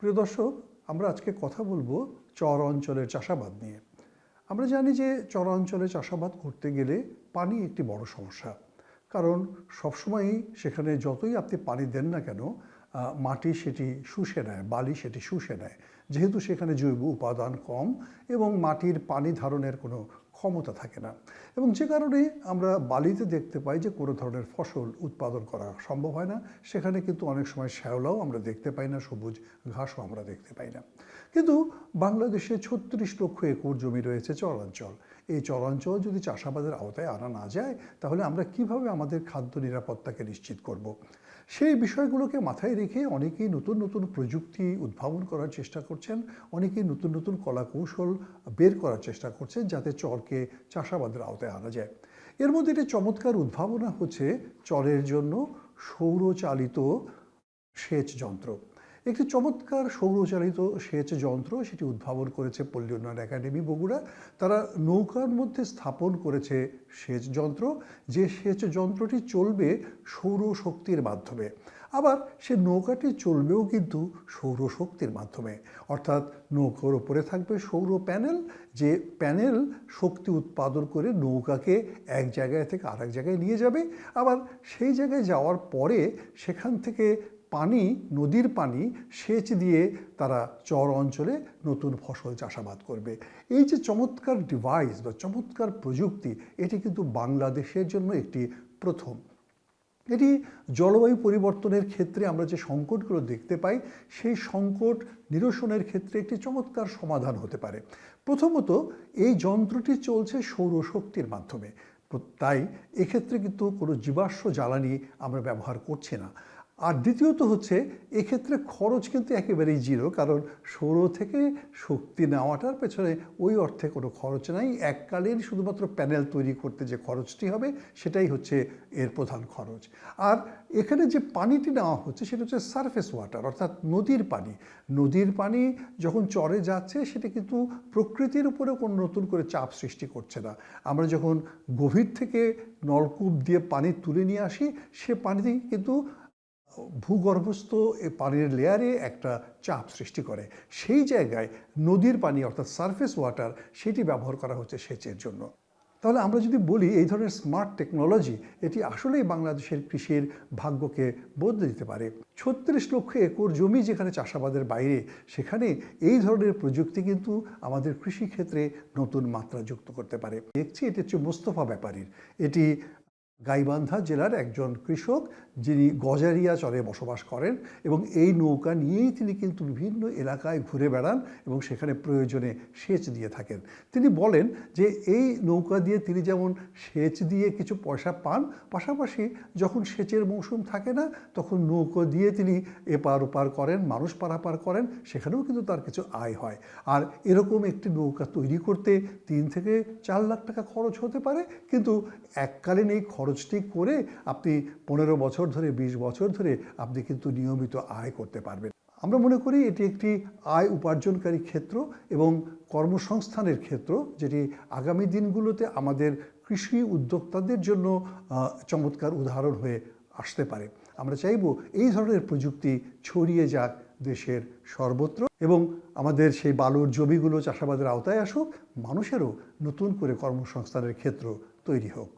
প্রিয় দর্শক, আমরা আজকে কথা বলব চর অঞ্চলের চাষাবাদ নিয়ে। আমরা জানি যে চর অঞ্চলে চাষাবাদ করতে গেলে পানি একটি বড় সমস্যা। কারণ সবসময়ই সেখানে যতই আপনি পানি দেন না কেন মাটি সেটি শুষে নেয়, বালি সেটি শুষে নেয়। যেহেতু সেখানে জৈব উপাদান কম এবং মাটির পানি ধারণের কোনো ক্ষমতা থাকে না। এবং যে কারণে আমরা বালিতে দেখতে পাই যে কোনো ধরনের ফসল উৎপাদন করা সম্ভব হয় না। সেখানে কিন্তু অনেক সময় শ্যাওলাও আমরা দেখতে পাই না, সবুজ ঘাসও আমরা দেখতে পাই না। কিন্তু বাংলাদেশে ছত্রিশ লক্ষ একর জমি রয়েছে চরাঞ্চল। এই চরাঞ্চল যদি চাষাবাদের আওতায় আনা না যায়, তাহলে আমরা কীভাবে আমাদের খাদ্য নিরাপত্তাকে নিশ্চিত করব। সেই বিষয়গুলোকে মাথায় রেখে অনেকেই নতুন নতুন প্রযুক্তি উদ্ভাবন করার চেষ্টা করছেন, অনেকেই নতুন নতুন কলাকৌশল বের করার চেষ্টা করছেন যাতে চরকে চাষাবাদের আওতায় আনা যায়। এর মধ্যে একটি চমৎকার উদ্ভাবনা হচ্ছে চরের জন্য সৌরচালিত সেচ যন্ত্র। একটি চমৎকার সৌরচালিত সেচ যন্ত্র সেটি উদ্ভাবন করেছে পল্লী উন্নয়ন একাডেমি বগুড়া। তারা নৌকার মধ্যে স্থাপন করেছে সেচ যন্ত্র। যে সেচ যন্ত্রটি চলবে সৌরশক্তির মাধ্যমে। আবার সে নৌকাটি চলবেও কিন্তু সৌরশক্তির মাধ্যমে। অর্থাৎ নৌকার ওপরে থাকবে সৌর প্যানেল। যে প্যানেল শক্তি উৎপাদন করে নৌকাকে এক জায়গায় থেকে আরেক জায়গায় নিয়ে যাবে। আবার সেই জায়গায় যাওয়ার পরে সেখান থেকে পানি, নদীর পানি সেচ দিয়ে তারা চর অঞ্চলে নতুন ফসল চাষাবাদ করবে। এই যে চমৎকার ডিভাইস বা চমৎকার প্রযুক্তি, এটি কিন্তু বাংলাদেশের জন্য একটি প্রথম। এটি জলবায়ু পরিবর্তনের ক্ষেত্রে আমরা যে সংকটগুলো দেখতে পাই, সেই সংকট নিরসনের ক্ষেত্রে একটি চমৎকার সমাধান হতে পারে। প্রথমত, এই যন্ত্রটি চলছে সৌরশক্তির মাধ্যমে। তাই এক্ষেত্রে কিন্তু কোনো জীবাশ্ম জ্বালানি আমরা ব্যবহার করছি না। আর দ্বিতীয়ত হচ্ছে, এক্ষেত্রে খরচ কিন্তু একেবারেই জিরো, কারণ সৌর থেকে শক্তি নেওয়াটার পেছনে ওই অর্থে কোনো খরচ নাই। এককালীন শুধুমাত্র প্যানেল তৈরি করতে যে খরচটি হবে, সেটাই হচ্ছে এর প্রধান খরচ। আর এখানে যে পানিটি নেওয়া হচ্ছে, সেটা হচ্ছে সারফেস ওয়াটার অর্থাৎ নদীর পানি। নদীর পানি যখন চরে যাচ্ছে, সেটা কিন্তু প্রকৃতির উপরে কোনো নতুন করে চাপ সৃষ্টি করছে না। আমরা যখন গভীর থেকে নলকূপ দিয়ে পানি তুলে নিয়ে আসি, সে পানিটি কিন্তু ভূগর্ভস্থ পানির লেয়ারে একটা চাপ সৃষ্টি করে। সেই জায়গায় নদীর পানি, অর্থাৎ সারফেস ওয়াটার সেটি ব্যবহার করা হচ্ছে সেচের জন্য। তাহলে আমরা যদি বলি, এই ধরনের স্মার্ট টেকনোলজি এটি আসলেই বাংলাদেশের কৃষির ভাগ্যকে বদলে দিতে পারে। ছত্রিশ লক্ষ একর জমি যেখানে চাষাবাদের বাইরে, সেখানে এই ধরনের প্রযুক্তি কিন্তু আমাদের কৃষিক্ষেত্রে নতুন মাত্রা যুক্ত করতে পারে। দেখছি এটি হচ্ছে মোস্তফা ব্যাপারীর। এটি গাইবান্ধা জেলার একজন কৃষক, যিনি গজারিয়া চরে বসবাস করেন এবং এই নৌকা নিয়েই তিনি কিন্তু বিভিন্ন এলাকায় ঘুরে বেড়ান এবং সেখানে প্রয়োজনে সেচ দিয়ে থাকেন। তিনি বলেন যে এই নৌকা দিয়ে তিনি যেমন সেচ দিয়ে কিছু পয়সা পান, পাশাপাশি যখন সেচের মৌসুম থাকে না, তখন নৌকো দিয়ে তিনি এপার ওপার করেন, মানুষ পারাপার করেন, সেখানেও কিন্তু তার কিছু আয় হয়। আর এরকম একটি নৌকা তৈরি করতে তিন থেকে চার লাখ টাকা খরচ হতে পারে, কিন্তু এককালীন এই খরচটি করে আপনি পনেরো বছর ধরে, বিশ বছর ধরে আপনি কিন্তু নিয়মিত আয় করতে পারবেন। আমরা মনে করি এটি একটি আয় উপার্জনকারী ক্ষেত্র এবং কর্মসংস্থানের ক্ষেত্র, যেটি আগামী দিনগুলোতে আমাদের কৃষি উদ্যোক্তাদের জন্য চমৎকার উদাহরণ হয়ে আসতে পারে। আমরা চাইব এই ধরনের প্রযুক্তি ছড়িয়ে যাক দেশের সর্বত্র এবং আমাদের সেই বালুর জমিগুলো চাষাবাদের আওতায় আসুক, মানুষেরও নতুন করে কর্মসংস্থানের ক্ষেত্র তৈরি হোক।